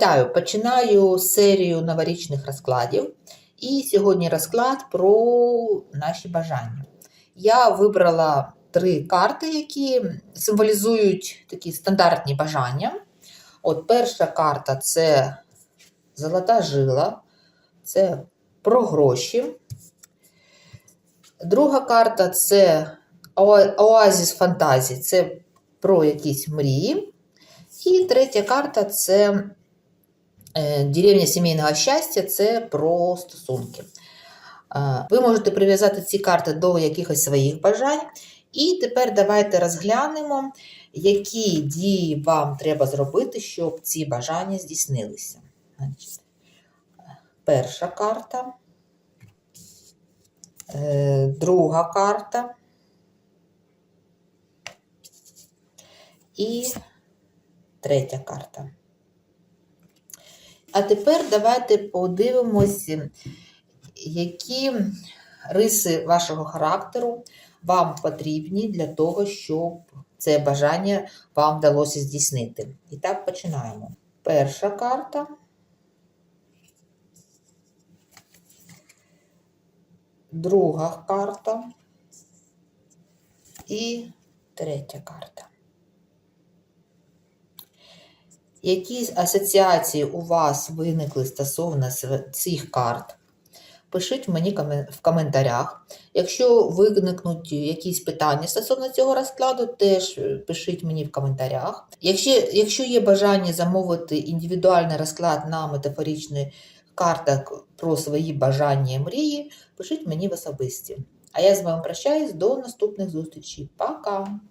Вітаю! Починаю серію новорічних розкладів. І сьогодні розклад про наші бажання. Я вибрала три карти, які символізують такі стандартні бажання. От перша карта це золота жила, це про гроші. Друга карта це оа- оазіс фантазії, це про якісь мрії. І третя карта це деревня сімейного щастя, це про стосунки. Е, Ви можете прив'язати ці карти до якихось своїх бажань. І тепер давайте розглянемо, які дії вам треба зробити, щоб ці бажання здійснилися. Перша карта, е, друга карта. І третя карта. А тепер давайте подивимося, які риси вашого характеру вам потрібні для того, щоб це бажання вам вдалося здійснити. І так починаємо. Перша карта. Друга карта і третя карта. Які асоціації у вас виникли стосовно цих карт? Пишіть мені в коментарях. Якщо виникнуть якісь питання стосовно цього розкладу, теж е, пишіть мені в коментарях. Якщо, якщо є бажання замовити індивідуальний розклад на метафоричних картах про свої бажання і мрії, пишіть мені в особисті. А я з вами прощаюсь до наступних зустрічей. Пока!